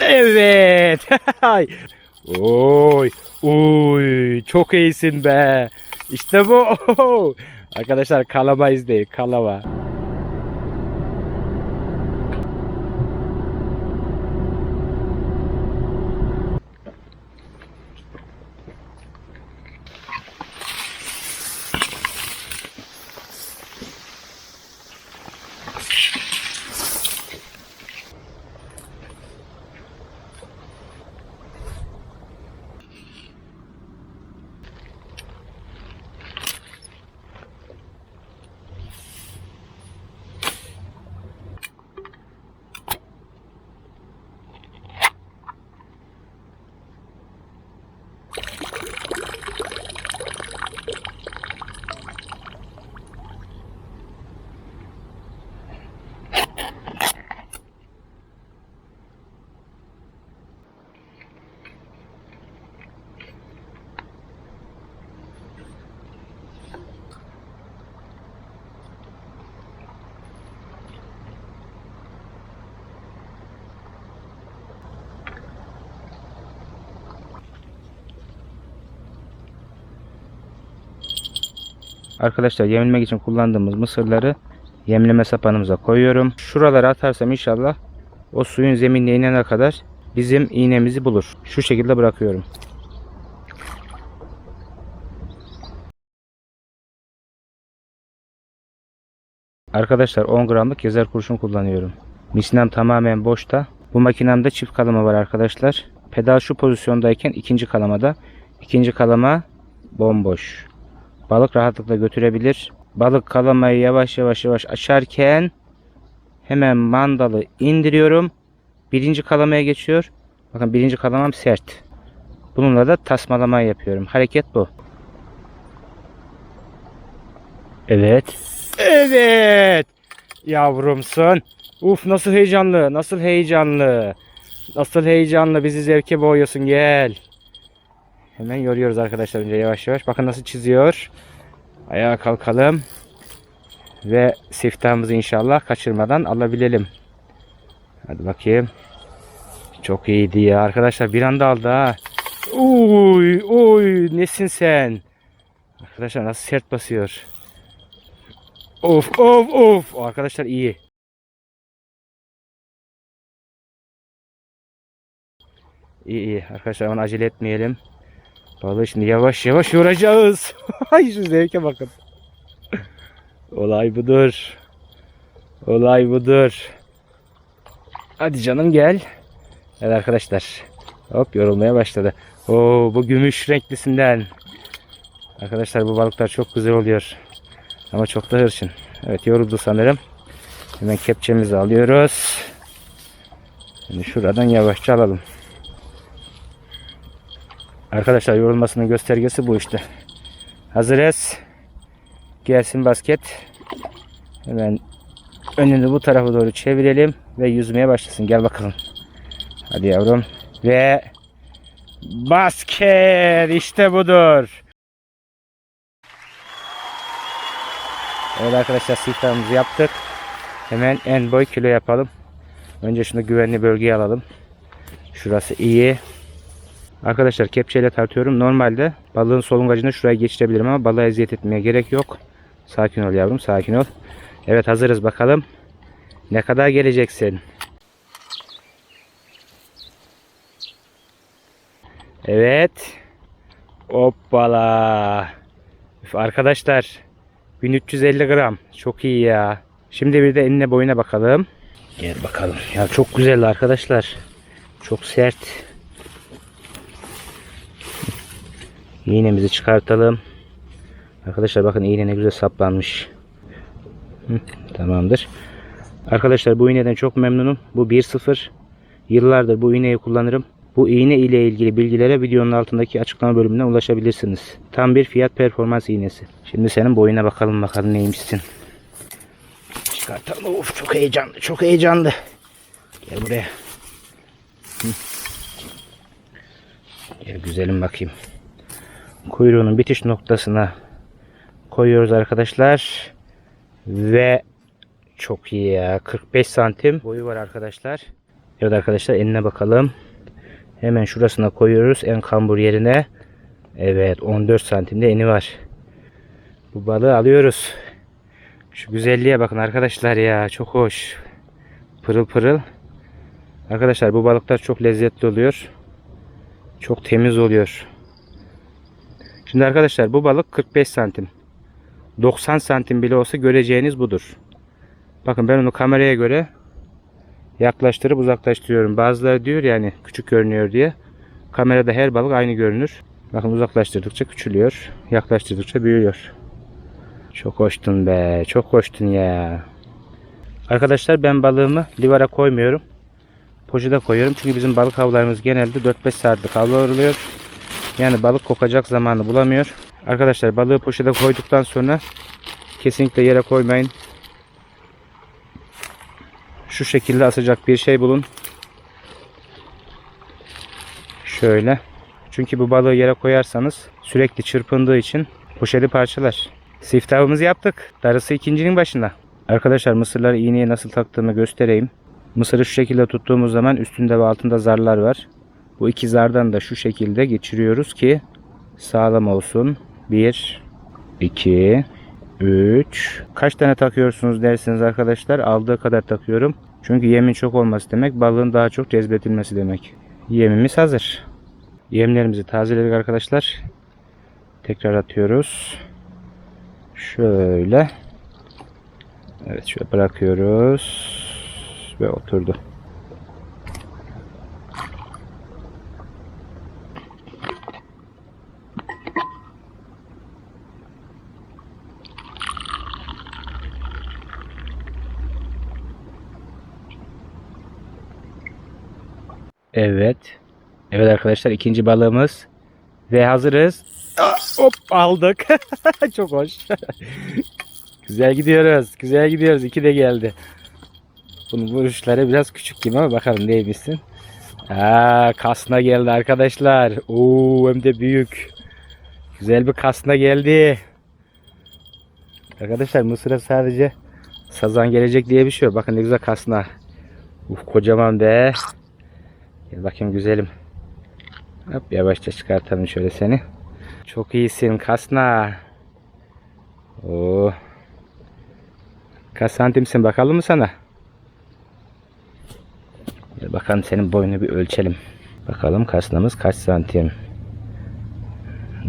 Evet. oy. Oy. Çok iyisin be. İşte bu. Arkadaşlar kalama izleyin. Kalama. Arkadaşlar yemlemek için kullandığımız mısırları yemleme sapanımıza koyuyorum. Şuralara atarsam inşallah o suyun zeminine inene kadar bizim iğnemizi bulur. Şu şekilde bırakıyorum. Arkadaşlar 10 gramlık yazar kurşun kullanıyorum. Misinem tamamen boşta. Bu makinemde çift kalama var arkadaşlar. Pedal şu pozisyondayken ikinci kalamada. ikinci kalama bomboş. Balık rahatlıkla götürebilir. Balık kalamayı yavaş yavaş yavaş açarken hemen mandalı indiriyorum. Birinci kalamaya geçiyor. Bakın birinci kalamam sert. Bununla da tasmalama yapıyorum. Hareket bu. Evet. Evet. Yavrumsun. Uf nasıl heyecanlı. Nasıl heyecanlı. Nasıl heyecanlı. Bizi zevke boğuyorsun. Gel. Hemen yoruyoruz arkadaşlar önce yavaş yavaş. Bakın nasıl çiziyor. Ayağa kalkalım. Ve siftahımızı inşallah kaçırmadan alabilelim. Hadi bakayım. Çok iyiydi ya. Arkadaşlar bir anda aldı ha. Uy uy nesin sen? Arkadaşlar nasıl sert basıyor. Of of of. Arkadaşlar iyi. İyi iyi. Arkadaşlar hemen acele etmeyelim. Balığı şimdi yavaş yavaş yoracağız. Ay şu zevke bakın. Olay budur. Olay budur. Hadi canım gel. Evet arkadaşlar. Hop yorulmaya başladı. Oo bu gümüş renklisinden. Arkadaşlar bu balıklar çok güzel oluyor. Ama çok da hırçın. Evet yoruldu sanırım. Hemen kepçemizi alıyoruz. Şimdi şuradan yavaşça alalım. Arkadaşlar yorulmasının göstergesi bu işte. Hazırız. Gelsin basket. Hemen önünü bu tarafa doğru çevirelim ve yüzmeye başlasın. Gel bakalım. Hadi yavrum. Ve basket işte budur. Evet arkadaşlar siftahımızı yaptık. Hemen en boy kilo yapalım. Önce şunu güvenli bölgeye alalım. Şurası iyi. Arkadaşlar kepçeyle tartıyorum. Normalde balığın solungacını şuraya geçirebilirim ama balığa eziyet etmeye gerek yok. Sakin ol yavrum sakin ol. Evet hazırız bakalım. Ne kadar geleceksin? Evet. Hoppala. Üf, arkadaşlar 1350 gram. Çok iyi ya. Şimdi bir de enine boyuna bakalım. Gel bakalım. Ya çok güzel arkadaşlar. Çok sert. İğnemizi çıkartalım. Arkadaşlar bakın iğne ne güzel saplanmış. Tamamdır. Arkadaşlar bu iğneden çok memnunum. Bu 1.0. Yıllardır bu iğneyi kullanırım. Bu iğne ile ilgili bilgilere videonun altındaki açıklama bölümünden ulaşabilirsiniz. Tam bir fiyat performans iğnesi. Şimdi senin boyuna bakalım bakalım neymişsin. Çıkartalım. Of çok heyecanlı çok heyecanlı. Gel buraya. Gel güzelim bakayım kuyruğunun bitiş noktasına koyuyoruz arkadaşlar. Ve çok iyi ya. 45 santim boyu var arkadaşlar. Evet arkadaşlar eline bakalım. Hemen şurasına koyuyoruz en kambur yerine. Evet 14 santimde eni var. Bu balığı alıyoruz. Şu güzelliğe bakın arkadaşlar ya çok hoş. Pırıl pırıl. Arkadaşlar bu balıklar çok lezzetli oluyor. Çok temiz oluyor. Şimdi arkadaşlar bu balık 45 santim. 90 santim bile olsa göreceğiniz budur. Bakın ben onu kameraya göre yaklaştırıp uzaklaştırıyorum. Bazıları diyor yani küçük görünüyor diye. Kamerada her balık aynı görünür. Bakın uzaklaştırdıkça küçülüyor. Yaklaştırdıkça büyüyor. Çok hoştun be. Çok hoştun ya. Arkadaşlar ben balığımı livara koymuyorum. Poşete koyuyorum. Çünkü bizim balık avlarımız genelde 4-5 saatlik avlanılıyor. Yani balık kokacak zamanı bulamıyor. Arkadaşlar balığı poşete koyduktan sonra kesinlikle yere koymayın. Şu şekilde asacak bir şey bulun. Şöyle. Çünkü bu balığı yere koyarsanız sürekli çırpındığı için poşeti parçalar. Siftahımızı yaptık. Darısı ikincinin başında. Arkadaşlar mısırları iğneye nasıl taktığımı göstereyim. Mısırı şu şekilde tuttuğumuz zaman üstünde ve altında zarlar var. Bu iki zardan da şu şekilde geçiriyoruz ki sağlam olsun. 1 2 3 Kaç tane takıyorsunuz dersiniz arkadaşlar? Aldığı kadar takıyorum. Çünkü yemin çok olması demek balığın daha çok cezbetilmesi demek. Yemimiz hazır. Yemlerimizi tazeledik arkadaşlar. Tekrar atıyoruz. Şöyle. Evet şöyle bırakıyoruz. Ve oturdu. Evet. Evet arkadaşlar ikinci balığımız. Ve hazırız. Hop aldık. Çok hoş. güzel gidiyoruz. Güzel gidiyoruz. İki de geldi. Bunun vuruşları biraz küçük gibi ama bakalım neymişsin. Aa, kasna geldi arkadaşlar. Oo hem de büyük. Güzel bir kasna geldi. Arkadaşlar Mısır'a sadece sazan gelecek diye bir şey yok. Bakın ne güzel kasna. Uf kocaman be. Gel bakayım güzelim. Hop yavaşça çıkartalım şöyle seni. Çok iyisin kasna. Oo. Kaç santimsin bakalım mı sana? Gel bakalım senin boyunu bir ölçelim. Bakalım kasnamız kaç santim.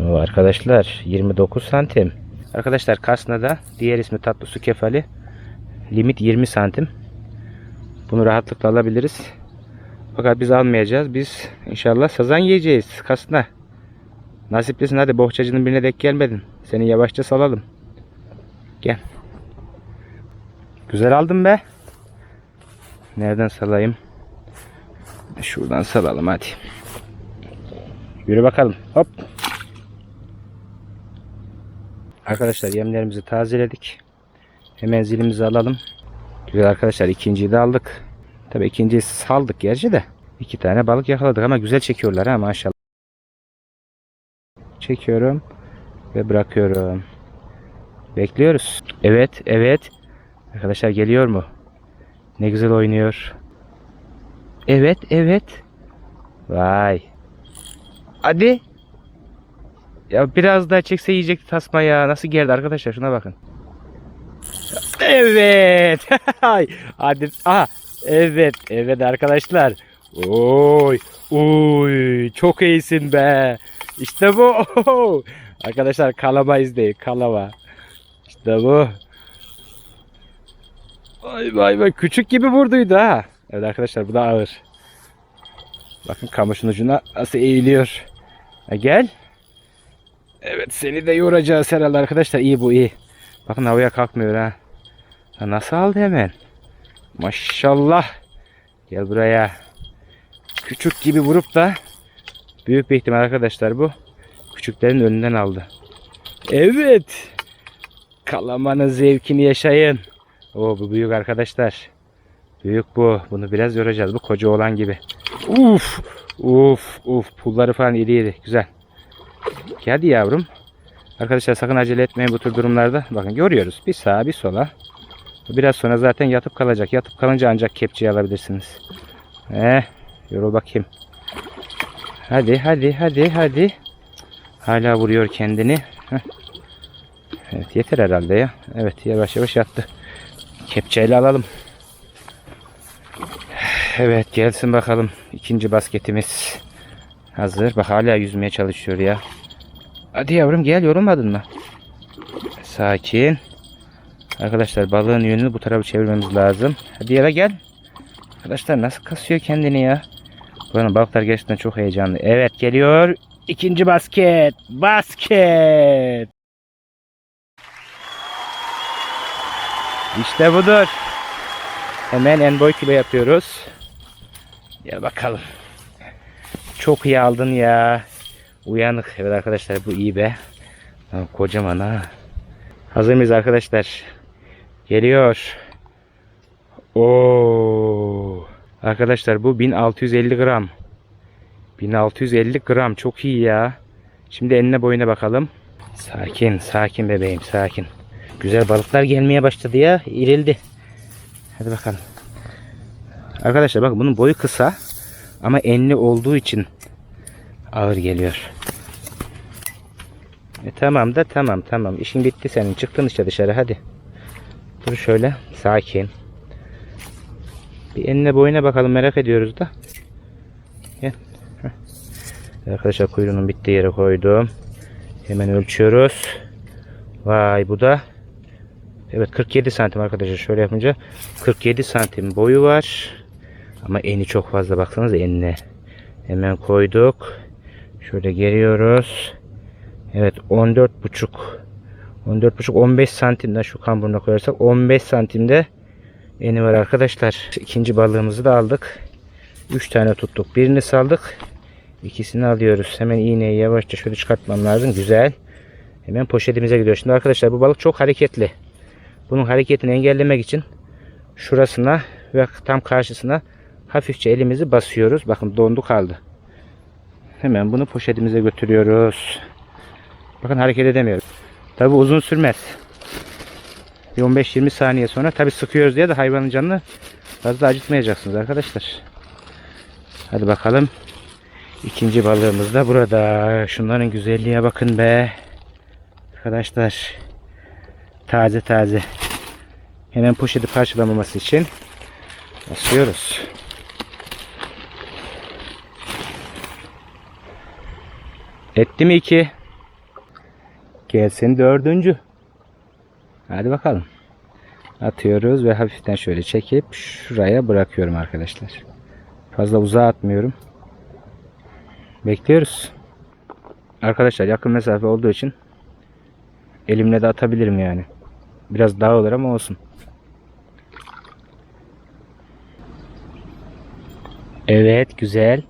Oo, arkadaşlar 29 santim. Arkadaşlar kasnada diğer ismi tatlı su kefali. Limit 20 santim. Bunu rahatlıkla alabiliriz. Fakat biz almayacağız. Biz inşallah sazan yiyeceğiz. Kasna. Nasiplisin hadi bohçacının birine denk gelmedin. Seni yavaşça salalım. Gel. Güzel aldın be. Nereden salayım? Şuradan salalım hadi. Yürü bakalım. Hop. Arkadaşlar yemlerimizi tazeledik. Hemen zilimizi alalım. Güzel arkadaşlar ikinciyi de aldık. Tabii ikinciyi saldık gerçi de. İki tane balık yakaladık ama güzel çekiyorlar ha maşallah. Çekiyorum ve bırakıyorum. Bekliyoruz. Evet, evet. Arkadaşlar geliyor mu? Ne güzel oynuyor. Evet, evet. Vay. Hadi. Ya biraz daha çekse yiyecekti tasma ya. Nasıl geldi arkadaşlar şuna bakın. Evet. Hadi. Aha. Evet. Evet arkadaşlar. Oy. Oy. Çok iyisin be. İşte bu. Arkadaşlar kalama izleyin. Kalama. İşte bu. Vay vay vay. Küçük gibi vurduydu ha. Evet arkadaşlar bu da ağır. Bakın kamışın ucuna nasıl eğiliyor. Ha, gel. Evet seni de yoracağız herhalde arkadaşlar. İyi bu iyi. Bakın havaya kalkmıyor ha. ha nasıl aldı hemen? Maşallah. Gel buraya. Küçük gibi vurup da büyük bir ihtimal arkadaşlar bu. Küçüklerin önünden aldı. Evet. Kalamanın zevkini yaşayın. O bu büyük arkadaşlar. Büyük bu. Bunu biraz yoracağız. Bu koca olan gibi. Uf. Uf. Uf. Pulları falan iri iri. Güzel. Hadi yavrum. Arkadaşlar sakın acele etmeyin bu tür durumlarda. Bakın görüyoruz. Bir sağa bir sola. Biraz sonra zaten yatıp kalacak. Yatıp kalınca ancak kepçeyi alabilirsiniz. Eh, yorul bakayım. Hadi hadi hadi hadi. Hala vuruyor kendini. Heh. Evet yeter herhalde ya. Evet yavaş yavaş yattı. Kepçeyle alalım. Evet gelsin bakalım. İkinci basketimiz. Hazır. Bak hala yüzmeye çalışıyor ya. Hadi yavrum gel yorulmadın mı? Sakin. Arkadaşlar balığın yönünü bu tarafa çevirmemiz lazım. Hadi eve gel. Arkadaşlar nasıl kasıyor kendini ya? Buranın balıklar gerçekten çok heyecanlı. Evet geliyor. İkinci basket. Basket. İşte budur. Hemen en boy kilo yapıyoruz. Gel bakalım. Çok iyi aldın ya. Uyanık. Evet arkadaşlar bu iyi be. Kocaman ha. Hazır mıyız arkadaşlar? Geliyor. Oo. Arkadaşlar bu 1650 gram. 1650 gram çok iyi ya. Şimdi enine boyuna bakalım. Sakin, sakin bebeğim, sakin. Güzel balıklar gelmeye başladı ya. İrildi. Hadi bakalım. Arkadaşlar bakın bunun boyu kısa ama enli olduğu için ağır geliyor. E tamam da tamam tamam. İşin bitti senin. Çıktın işte dışarı hadi. Dur şöyle sakin. Bir enine boyuna bakalım merak ediyoruz da. Gel. Arkadaşlar kuyruğunun bittiği yere koydum. Hemen ölçüyoruz. Vay bu da Evet 47 santim arkadaşlar şöyle yapınca 47 santim boyu var. Ama eni çok fazla baksanız enine. Hemen koyduk. Şöyle geliyoruz. Evet 14 buçuk 14 buçuk 15 santimden şu kamburuna koyarsak 15 santimde eni var arkadaşlar. İkinci balığımızı da aldık. 3 tane tuttuk. Birini saldık. İkisini alıyoruz. Hemen iğneyi yavaşça şöyle çıkartmam lazım. Güzel. Hemen poşetimize gidiyor. Şimdi arkadaşlar bu balık çok hareketli. Bunun hareketini engellemek için şurasına ve tam karşısına hafifçe elimizi basıyoruz. Bakın dondu kaldı. Hemen bunu poşetimize götürüyoruz. Bakın hareket edemiyoruz. Tabi uzun sürmez. Bir 15-20 saniye sonra tabi sıkıyoruz diye de hayvanın canını fazla acıtmayacaksınız arkadaşlar. Hadi bakalım. İkinci balığımız da burada. Şunların güzelliğe bakın be. Arkadaşlar. Taze taze. Hemen poşeti parçalamaması için basıyoruz. Etti mi iki? Gelsin dördüncü. Hadi bakalım. Atıyoruz ve hafiften şöyle çekip şuraya bırakıyorum arkadaşlar. Fazla uzağa atmıyorum. Bekliyoruz. Arkadaşlar yakın mesafe olduğu için elimle de atabilirim yani. Biraz daha olur ama olsun. Evet güzel.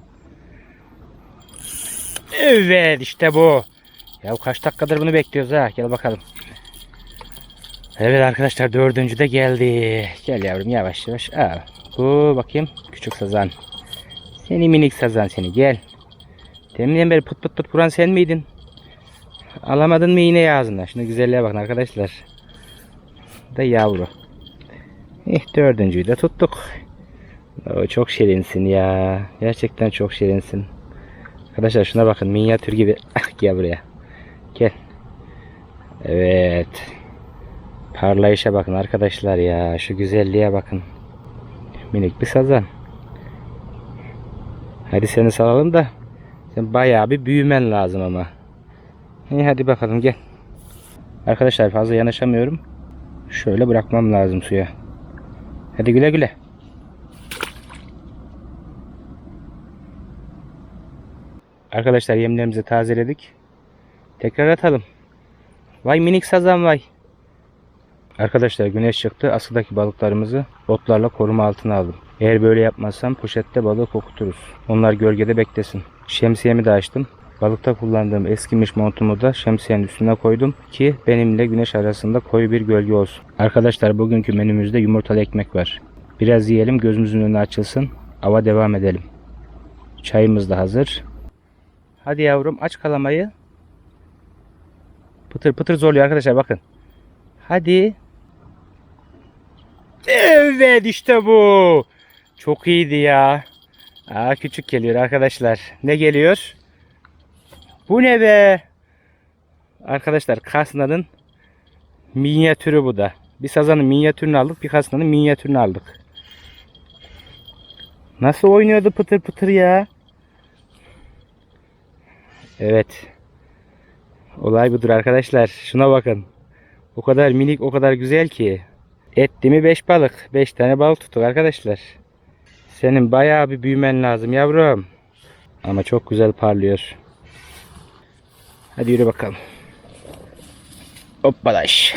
Evet işte bu. Ya kaç dakikadır bunu bekliyoruz ha. Gel bakalım. Evet arkadaşlar dördüncü de geldi. Gel yavrum yavaş yavaş. Al. Bu bakayım küçük sazan. Seni minik sazan seni gel. Deminden beri pıt pıt pıt vuran sen miydin? Alamadın mı iğneyi ağzına? Şuna güzelliğe bakın arkadaşlar. Da yavru. Eh dördüncüyü de tuttuk. O çok şirinsin ya. Gerçekten çok şirinsin. Arkadaşlar şuna bakın minyatür gibi. Ah, Gel buraya. Gel. Evet. Parlayışa bakın arkadaşlar ya. Şu güzelliğe bakın. Minik bir sazan. Hadi seni salalım da. Sen bayağı bir büyümen lazım ama. İyi hadi bakalım gel. Arkadaşlar fazla yanaşamıyorum. Şöyle bırakmam lazım suya. Hadi güle güle. Arkadaşlar yemlerimizi tazeledik. Tekrar atalım. Vay minik sazan vay. Arkadaşlar güneş çıktı. Asıldaki balıklarımızı botlarla koruma altına aldım. Eğer böyle yapmazsam poşette balığı kokuturuz. Onlar gölgede beklesin. Şemsiyemi de açtım. Balıkta kullandığım eskimiş montumu da şemsiyenin üstüne koydum ki benimle güneş arasında koyu bir gölge olsun. Arkadaşlar bugünkü menümüzde yumurtalı ekmek var. Biraz yiyelim gözümüzün önü açılsın. Ava devam edelim. Çayımız da hazır. Hadi yavrum aç kalamayı. Pıtır pıtır zorluyor arkadaşlar bakın. Hadi. Evet işte bu. Çok iyiydi ya. Aa küçük geliyor arkadaşlar. Ne geliyor? Bu ne be? Arkadaşlar kasnanın minyatürü bu da. Bir sazanın minyatürünü aldık, bir kasnanın minyatürünü aldık. Nasıl oynuyordu pıtır pıtır ya? Evet. Olay budur arkadaşlar. Şuna bakın. O kadar minik, o kadar güzel ki. Etti mi 5 balık. 5 tane balık tuttuk arkadaşlar. Senin bayağı bir büyümen lazım yavrum. Ama çok güzel parlıyor. Hadi yürü bakalım. Hoppalaş.